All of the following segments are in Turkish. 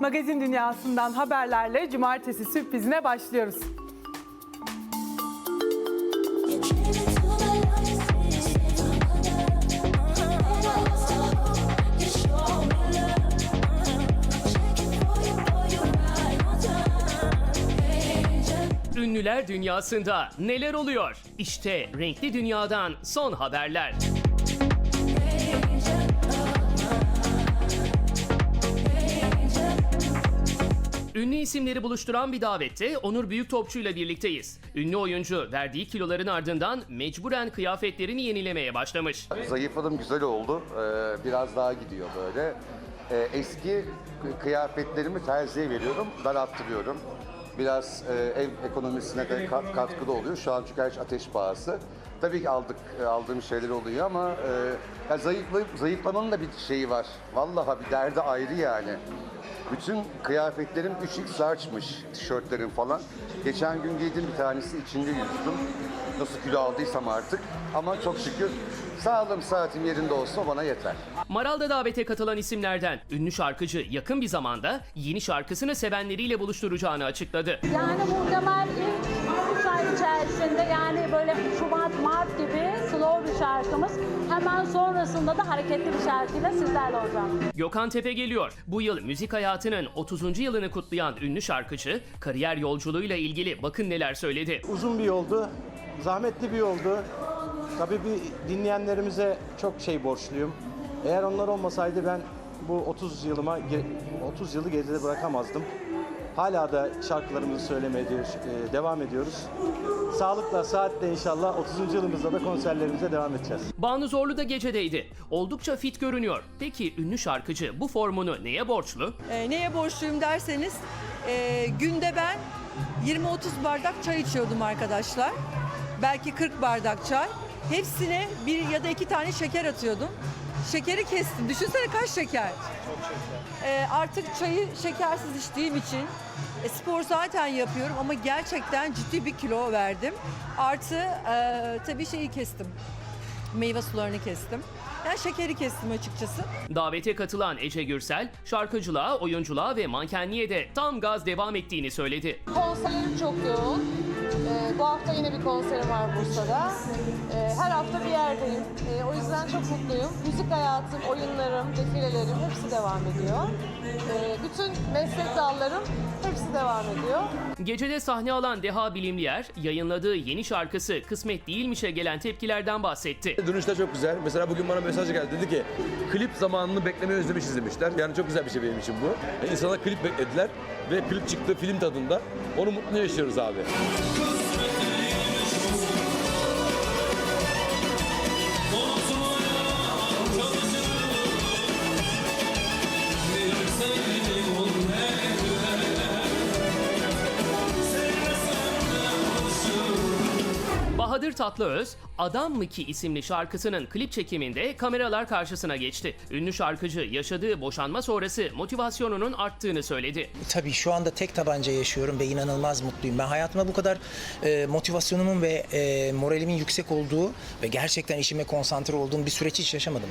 Magazin dünyasından haberlerle cumartesi sürprizine başlıyoruz. Ünlüler dünyasında neler oluyor? İşte renkli dünyadan son haberler. Ünlü isimleri buluşturan bir davette Onur Büyüktopçu ile birlikteyiz. Ünlü oyuncu verdiği kiloların ardından mecburen kıyafetlerini yenilemeye başlamış. Zayıfladım güzel oldu. Ee, biraz daha gidiyor böyle. Ee, eski kıyafetlerimi terziye veriyorum, daralttırıyorum. Biraz e, ev ekonomisine de ka- katkıda oluyor. Şu an çünkü her şey ateş pahası. Tabii ki aldık e, aldığım şeyler oluyor ama e, ya zayıflamanın da bir şeyi var. Vallahi bir derdi ayrı yani. Bütün kıyafetlerim 3x large'mış, tişörtlerim falan. Geçen gün giydim bir tanesi içinde yüzdüm. Nasıl kilo aldıysam artık. Ama çok şükür sağlığım saatim yerinde olsa bana yeter. Maral'da davete katılan isimlerden ünlü şarkıcı yakın bir zamanda yeni şarkısını sevenleriyle buluşturacağını açıkladı. Yani muhtemel ilk 3 ay içerisinde yani böyle Şubat, Mart gibi slow bir şarkımız. Hemen sonrasında da hareketli bir şarkıyla sizlerle olacağım. Gökhan Tepe geliyor. Bu yıl müzik hayatının 30. yılını kutlayan ünlü şarkıcı kariyer yolculuğuyla ilgili bakın neler söyledi. Uzun bir yoldu, zahmetli bir yoldu. Tabii bir dinleyenlerimize çok şey borçluyum. Eğer onlar olmasaydı ben bu 30 yılıma 30 yılı geride bırakamazdım. Hala da şarkılarımızı söylemeye e, devam ediyoruz. Sağlıkla, saatle inşallah 30. yılımızda da konserlerimize devam edeceğiz. Banu Zorlu da gecedeydi. Oldukça fit görünüyor. Peki ünlü şarkıcı bu formunu neye borçlu? E, neye borçluyum derseniz e, günde ben 20-30 bardak çay içiyordum arkadaşlar. Belki 40 bardak çay. Hepsine bir ya da iki tane şeker atıyordum. Şekeri kestim. Düşünsene kaç şeker. E, artık çayı şekersiz içtiğim için e, spor zaten yapıyorum ama gerçekten ciddi bir kilo verdim. Artı e, tabii şeyi kestim. Meyve sularını kestim. Yani şekeri kestim açıkçası. Davete katılan Ece Gürsel, şarkıcılığa, oyunculuğa ve mankenliğe de tam gaz devam ettiğini söyledi. Konserim çok yoğun. Ee, bu hafta yine bir konserim var Bursa'da. Ee, her hafta bir yerdeyim. Ee, o yüzden çok mutluyum. Müzik hayatım, oyunlarım, defilelerim hepsi devam ediyor. Ee, bütün meslek dallarım hepsi devam ediyor. Gecede sahne alan Deha Bilimliyer, yayınladığı yeni şarkısı Kısmet Değilmiş'e gelen tepkilerden bahsetti. Dönüşler çok güzel. Mesela bugün bana mesaj geldi. Dedi ki klip zamanını beklemeyi özlemişiz demişler. Yani çok güzel bir şey benim için bu. Yani insanlar klip beklediler ve klip çıktı film tadında. Onu mutlu yaşıyoruz abi. Bahadır Tatlıöz, Adam mı ki isimli şarkısının klip çekiminde kameralar karşısına geçti. Ünlü şarkıcı yaşadığı boşanma sonrası motivasyonunun arttığını söyledi. Tabii şu anda tek tabanca yaşıyorum ve inanılmaz mutluyum. Ben hayatımda bu kadar e, motivasyonumun ve e, moralimin yüksek olduğu ve gerçekten işime konsantre olduğum bir süreç hiç yaşamadım.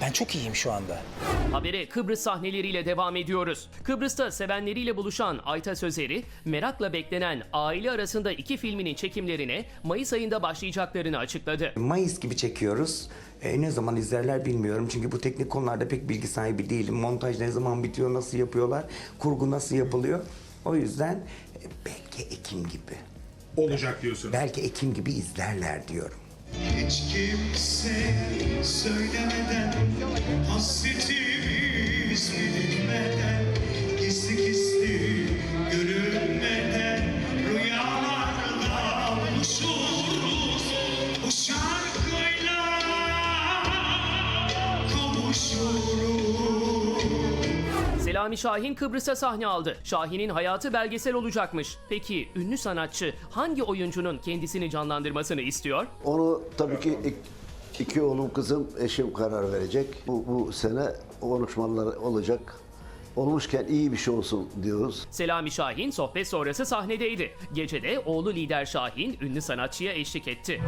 Ben çok iyiyim şu anda. Habere Kıbrıs sahneleriyle devam ediyoruz. Kıbrıs'ta sevenleriyle buluşan Ayta Sözeri, merakla beklenen aile arasında iki filminin çekimlerine Mayıs ayında başlayacaklarını açıkladı. Mayıs gibi çekiyoruz. E, ne zaman izlerler bilmiyorum. Çünkü bu teknik konularda pek bilgi sahibi değilim. Montaj ne zaman bitiyor, nasıl yapıyorlar, kurgu nasıl yapılıyor. O yüzden e, belki Ekim gibi. olacak diyorsun. Belki Ekim gibi izlerler diyorum. Hiç kimse söylemeden hasretimiz bilinmeden Selami Şahin Kıbrıs'a sahne aldı. Şahin'in hayatı belgesel olacakmış. Peki ünlü sanatçı hangi oyuncunun kendisini canlandırmasını istiyor? Onu tabii ki ik- iki oğlum kızım eşim karar verecek. Bu, bu sene konuşmalar olacak. Olmuşken iyi bir şey olsun diyoruz. Selami Şahin sohbet sonrası sahnedeydi. Gecede oğlu lider Şahin ünlü sanatçıya eşlik etti.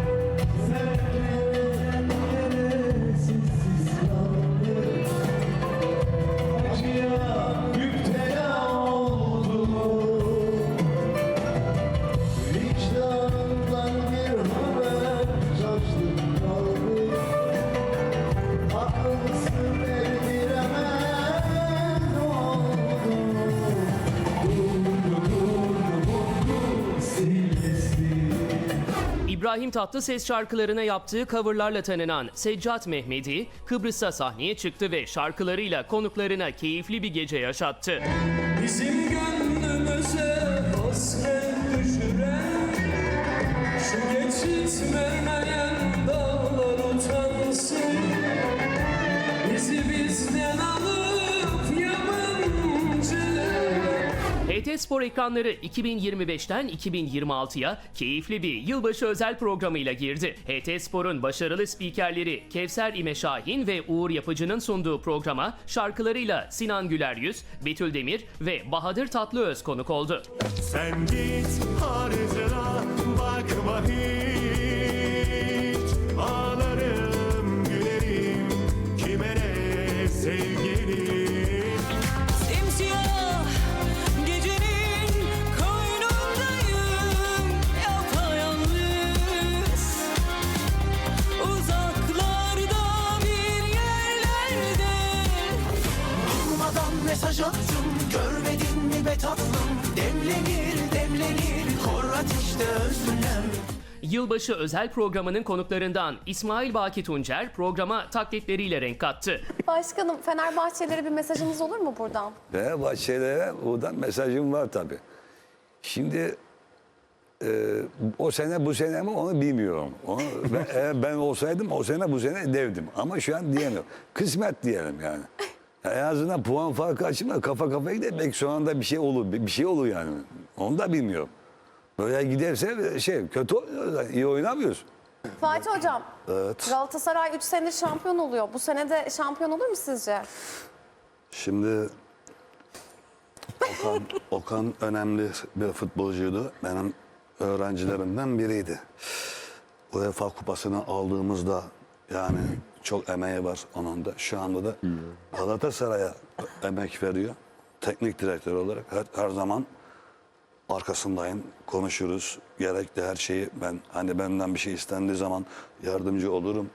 İbrahim Tatlıses şarkılarına yaptığı coverlarla tanınan Seccat Mehmedi, Kıbrıs'ta sahneye çıktı ve şarkılarıyla konuklarına keyifli bir gece yaşattı. Bizim gönlümüze hasret düşüren Şu dağlar HT Spor ekranları 2025'ten 2026'ya keyifli bir yılbaşı özel programıyla girdi. HT Spor'un başarılı spikerleri Kevser İme Şahin ve Uğur Yapıcı'nın sunduğu programa şarkılarıyla Sinan Güler Yüz, Betül Demir ve Bahadır Tatlıöz konuk oldu. Sen git harcına bakma hiç Ağlarım gülerim kime ne sevgilim Görmedin mi be tatlım Demlenir demlenir Kor ateşte özlem Yılbaşı özel programının konuklarından İsmail Baki Tuncer programa taklitleriyle renk kattı. Başkanım Fenerbahçelilere bir mesajınız olur mu buradan? Fenerbahçelilere buradan mesajım var tabii. Şimdi e, o sene bu sene mi onu bilmiyorum. Onu, ben, eğer ben olsaydım o sene bu sene devdim. Ama şu an diyemiyorum. Kısmet diyelim yani. Ya En azından puan farkı açımda kafa kafaya gider. Belki son anda bir şey olur. Bir şey olur yani. Onu da bilmiyorum. Böyle giderse şey kötü oynuyoruz. iyi oynamıyoruz. Fatih Hocam, Evet. Galatasaray 3 senedir şampiyon oluyor. Bu sene de şampiyon olur mu sizce? Şimdi Okan, Okan önemli bir futbolcuydu. Benim öğrencilerimden biriydi. UEFA kupasını aldığımızda yani çok emeği var onun da. Şu anda da Galatasaray'a emek veriyor. Teknik direktör olarak her, her zaman arkasındayım. Konuşuruz. Gerekli her şeyi ben hani benden bir şey istendiği zaman yardımcı olurum.